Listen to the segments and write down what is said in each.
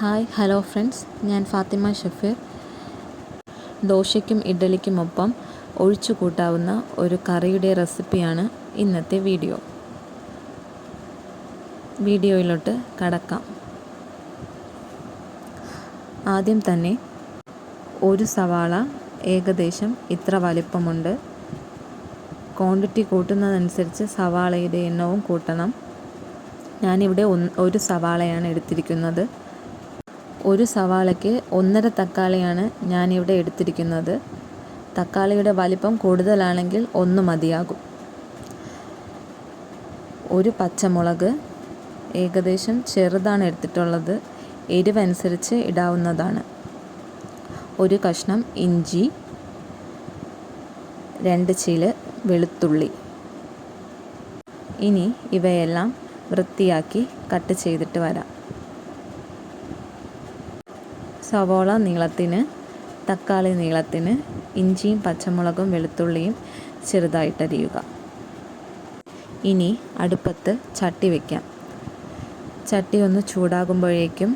Hi hello friends. ഞാൻ ഫാത്തിമ ഷഫീർ. ദോശയ്ക്കും ഇഡ്ഡലിക്കുമൊപ്പം ഒഴിച്ചു കൂട്ടാവുന്ന ഒരു കറിയുടെ റെസിപ്പിയാണ് ഇന്നത്തെ വീഡിയോ. വീഡിയോയിലോട്ട് കടക്കാം. ആദ്യം തന്നെ ഒരു സവാള ഏകദേശം ഇത്ര വലിപ്പമുണ്ട്. ക്വാണ്ടിറ്റി കൂട്ടുന്നതനുസരിച്ച് സവാളയുടെ എണ്ണവും കൂട്ടണം. ഞാനിവിടെ ഒരു സവാളയാണ് എടുത്തിരിക്കുന്നത്. ഒരു സവാളയ്ക്ക് ഒന്നര തക്കാളിയാണ് ഞാനിവിടെ എടുത്തിരിക്കുന്നത്. തക്കാളിയുടെ വലിപ്പം കൂടുതലാണെങ്കിൽ ഒന്ന് മതിയാകും. ഒരു പച്ചമുളക് ഏകദേശം ചെറുതാണ് എടുത്തിട്ടുള്ളത്. എരിവനുസരിച്ച് ഇടാവുന്നതാണ്. ഒരു കഷ്ണം ഇഞ്ചി രണ്ട് ചീൽ വെളുത്തുള്ളി. ഇനി ഇവയെല്ലാം വൃത്തിയാക്കി കട്ട് ചെയ്തിട്ട് വരാം. സവോള നീളത്തിന് തക്കാളി നീളത്തിന് ഇഞ്ചിയും പച്ചമുളകും വെളുത്തുള്ളിയും ചെറുതായിട്ടരിയുക ഇനി അടുപ്പത്ത് ചട്ടി വയ്ക്കാം ചട്ടി ഒന്ന് ചൂടാകുമ്പോഴേക്കും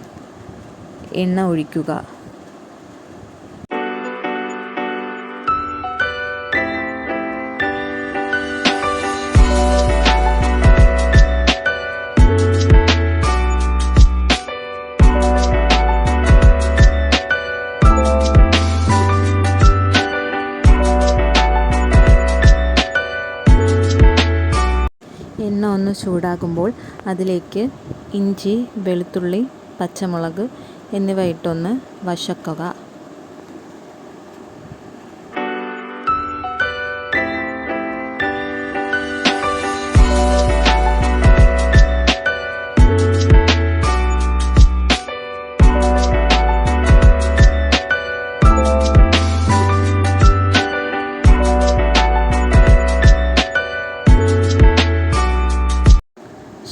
എണ്ണ ഒഴിക്കുക. എണ്ണ ഒന്ന് ചൂടാകുമ്പോൾ അതിലേക്ക് ഇഞ്ചി വെളുത്തുള്ളി പച്ചമുളക് എന്നിവ ഇട്ടൊന്ന് വശക്കുക.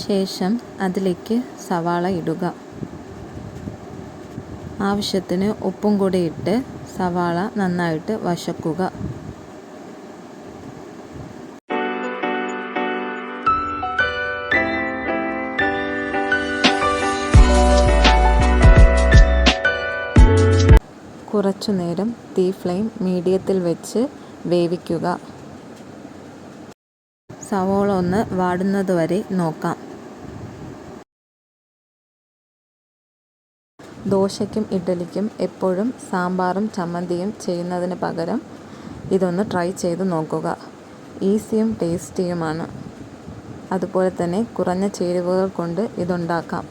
ശേഷം അതിലേക്ക് സവാള ഇടുക. ആവശ്യത്തിന് ഉപ്പും കൂടി ഇട്ട് സവാള നന്നായിട്ട് വശക്കുക. കുറച്ചു നേരം തീ ഫ്ലെയിം മീഡിയത്തിൽ വെച്ച് വേവിക്കുക. സവോള ഒന്ന് വാടുന്നത് വരെ നോക്കാം. ദോശയ്ക്കും ഇഡ്ഡലിക്കും എപ്പോഴും സാമ്പാറും ചമ്മന്തിയും ചെയ്യുന്നതിന് പകരം ഇതൊന്ന് ട്രൈ ചെയ്ത് നോക്കുക. ഈസിയും ടേസ്റ്റിയുമാണ് അതുപോലെ തന്നെ കുറഞ്ഞ ചേരുവകൾ കൊണ്ട് ഇതുണ്ടാക്കാം.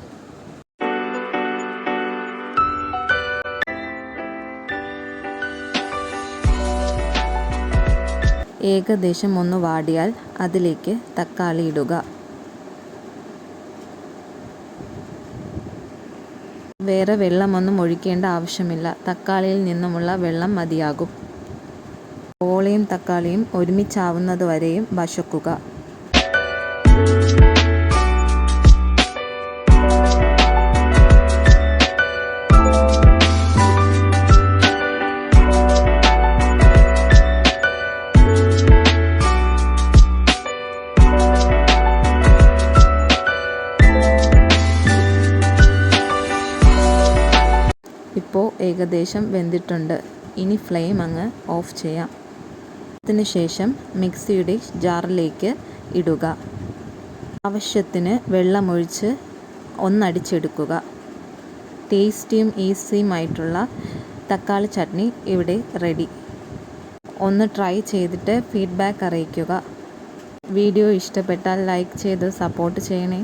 ഏകദേശം ഒന്ന് വാടിയാൽ അതിലേക്ക് തക്കാളി ഇടുക. വേറെ വെള്ളമൊന്നും ഒഴിക്കേണ്ട ആവശ്യമില്ല. തക്കാളിയിൽ നിന്നുമുള്ള വെള്ളം മതിയാകും. ഓളയും തക്കാളിയും ഒരുമിച്ചാവുന്നത് വരെയും വശക്കുക ഇപ്പോൾ ഏകദേശം വെന്തിട്ടുണ്ട്. ഇനി ഫ്ലെയിം അങ്ങ് ഓഫ് ചെയ്യാം. അതിന് ശേഷം മിക്സിയുടെ ജാറിലേക്ക് ഇടുക. ആവശ്യത്തിന് വെള്ളമൊഴിച്ച് ഒന്നടിച്ചെടുക്കുക. ടേസ്റ്റിയും ഈസിയുമായിട്ടുള്ള തക്കാളി ചട്നി ഇവിടെ റെഡി. ഒന്ന് ട്രൈ ചെയ്തിട്ട് ഫീഡ്ബാക്ക് അറിയിക്കുക. വീഡിയോ ഇഷ്ടപ്പെട്ടാൽ ലൈക്ക് ചെയ്ത് സപ്പോർട്ട് ചെയ്യണേ.